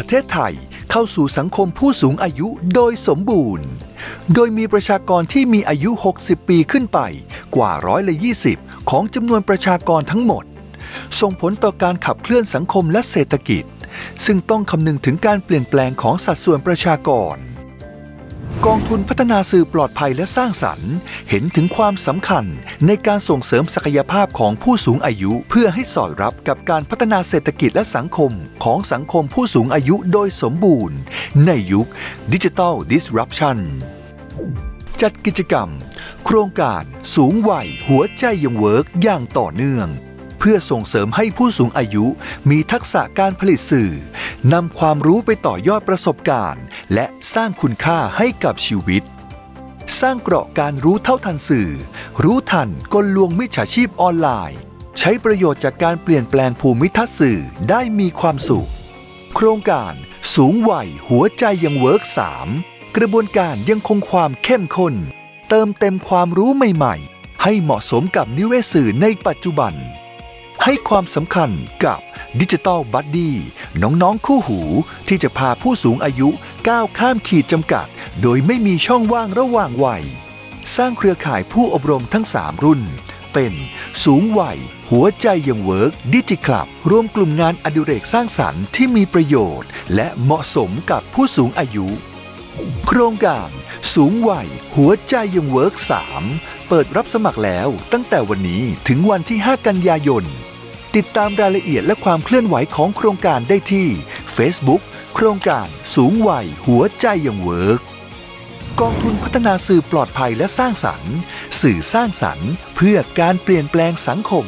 ประเทศไทยเข้าสู่สังคมผู้สูงอายุโดยสมบูรณ์ โดยมีประชากรที่มีอายุ 60 ปีขึ้นไปกว่าร้อยละ20 ของจำนวนประชากรทั้งหมด ส่งผลต่อการขับเคลื่อนสังคมและเศรษฐกิจ ซึ่งต้องคำนึงถึงการเปลี่ยนแปลงของสัดส่วนประชากร กองทุนพัฒนาสื่อปลอดภัยและสร้างสรรค์ เห็นถึงความสำคัญในการส่งเสริมศักยภาพของผู้สูงอายุ เพื่อให้สอดรับกับการพัฒนาเศรษฐกิจและสังคมของสังคมผู้สูงอายุโดยสมบูรณ์ ในยุคดิจิทัล disruption จัดกิจกรรม โครงการสูงวัยหัวใจยังเวิร์กอย่างต่อเนื่อง เพื่อส่งเสริมให้ผู้สูงอายุมีทักษะการผลิตสื่อนำความรู้ไปต่อยอดประสบการณ์ และสร้างคุณค่าให้กับชีวิต สร้างเกราะการรู้เท่าทันสื่อ รู้ทันกลลวงมิจฉาชีพออนไลน์ ใช้ประโยชน์จากการเปลี่ยนแปลงภูมิทัศน์สื่อได้มีความสุข โครงการสูงวัยหัวใจยังเวิร์ก3กระบวนการยังคงความเข้มข้น เติมเต็มความรู้ใหม่ ๆ ให้เหมาะสมกับนิเวศสื่อในปัจจุบัน ให้ความสำคัญกับดิจิตอลบัดดี้น้องๆคู่หู ที่จะพาผู้สูงอายุก้าวข้ามขีดจำกัด โดยไม่มีช่องว่างระหว่างวัย สร้างเครือข่ายผู้อบรมทั้ง 3 รุ่น เป็นสูงวัย หัวใจยังเวิร์กดิจิคลับ รวมกลุ่มงานอดิเรกสร้างสรรค์ที่มีประโยชน์ และเหมาะสมกับผู้สูงอายุ โครงการสูงวัย หัวใจยังเวิร์ก3เปิดรับสมัครแล้วตั้งแต่วันนี้ถึงวันที่ 5 กันยายน ติดตามรายละเอียดและความเคลื่อนไหวของโครงการได้ที่ Facebook โครงการสูงวัยหัวใจยังเวิร์กกองทุนพัฒนาสื่อปลอดภัยและสร้างสรรค์ สื่อสร้างสรรค์ เพื่อการเปลี่ยนแปลงสังคม